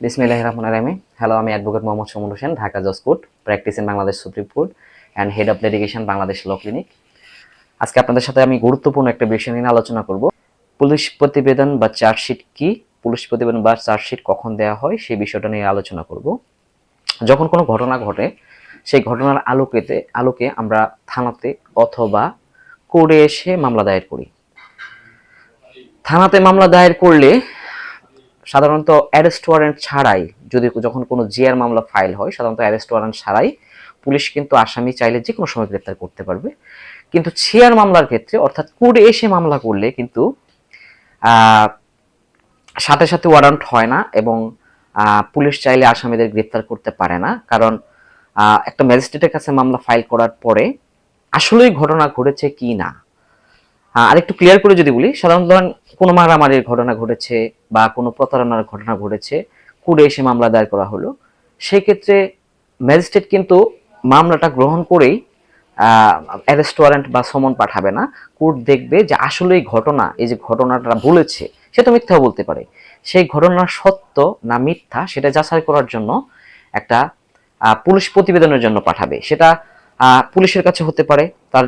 বিসমিল্লাহ রহমান রাহিম হ্যালো আমি অ্যাডভোকেট মোহাম্মদ সমর হোসেন, ঢাকা জজ court practice in Bangladesh supreme court and head of dedication Bangladesh law clinic আজকে আপনাদের সাথে আমি গুরুত্বপূর্ণ একটা বিষয় নিয়ে আলোচনা করব। পুলিশ প্রতিবেদন বা চার্জশিট কি? পুলিশ প্রতিবেদন বা চার্জশিট কখন দেওয়া হয়? সেই বিষয়টা নিয়ে আলোচনা করব। যখন কোনো ঘটনা ঘটে, সেই ঘটনার আলোকেতে, আলোকে আমরা থানাতে অথবা কোর্টে এসে মামলা দায়ের করি। থানাতে মামলা দায়ের করলে সাধারণত অ্যারেস্ট ওয়ারেন্ট ছাড়াই যদি যখন কোনো জিআর মামলা ফাইল হয়, সাধারণত অ্যারেস্ট ওয়ারেন্ট ছাড়াই পুলিশ কিন্তু আসামি চাইলে যে কোনো সময় গ্রেপ্তার করতে পারবে। কিন্তু ছিয়ার মামলার ক্ষেত্রে, অর্থাৎ কোর্টে এসে মামলা করলে কিন্তু সাথে সাথে ওয়ারেন্ট হয় না এবং পুলিশ চাইলে আসামিদের গ্রেপ্তার করতে পারে না। কারণ একটা ম্যাজিস্ট্রেটের কাছে মামলা ফাইল করার পরে আসলেই ঘটনা ঘটেছে কি না? আরেকটু ক্লিয়ার করে যদি বলি, সাধারণত ধরেন কোনো মারামারির ঘটনা ঘটেছে বা কোনো প্রতারণার ঘটনা ঘটেছে কোর্টে এসে মামলা দায়ের করা হলো। সেক্ষেত্রে ম্যাজিস্ট্রেট কিন্তু মামলাটা গ্রহণ করেই অ্যারেস্ট ওয়ারেন্ট বা সমন পাঠাবে না। কোর্ট দেখবে যে আসলে এই ঘটনা, এই যে ঘটনাটা বলেছে সে তো মিথ্যাও বলতে পারে। সেই ঘটনার সত্য না মিথ্যা, সেটা যাচাই করার জন্য একটা পুলিশ প্রতিবেদনের জন্য পাঠাবে। সেটা পুলিশের কাছে হতে পারে, তার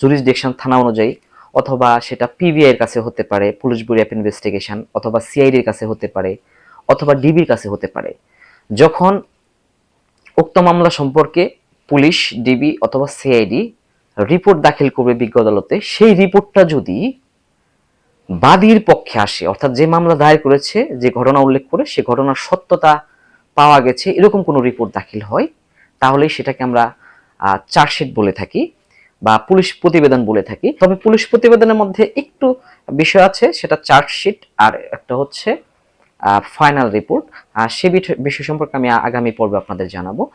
জুরিসডিকশন থানা অনুযায়ী, অথবা সেটা পিবিআই এর কাছে হতে পারে পুলিশ ব্যুরো অফ ইনভেস্টিগেশন অথবা সিআইডির কাছে হতে পারে, অথবা ডিবির কাছে হতে পারে। যখন উক্ত মামলা সম্পর্কে পুলিশ ডিবি অথবা সিআইডি রিপোর্ট দাখিল করবে বিজ্ঞ আদালতে, সেই রিপোর্টটা যদি বাদীর পক্ষে আসে, অর্থাৎ যে মামলা দায়ের করেছে, যে ঘটনা উল্লেখ করে, সে ঘটনার সত্যতা পাওয়া গেছে, এরকম কোনো রিপোর্ট দাখিল হয়, তাহলেই সেটাকে আমরা চার্জশিট বলে থাকি। বা পুলিশ প্রতিবেদন বলে থাকি। তবে পুলিশ প্রতিবেদনের মধ্যে একটু বিষয় আছে, সেটা চার্জশিট আর একটা হচ্ছে ফাইনাল রিপোর্ট আর সে বিষয়- সম্পর্কে আমি আগামী পর্বে আপনাদের জানাব।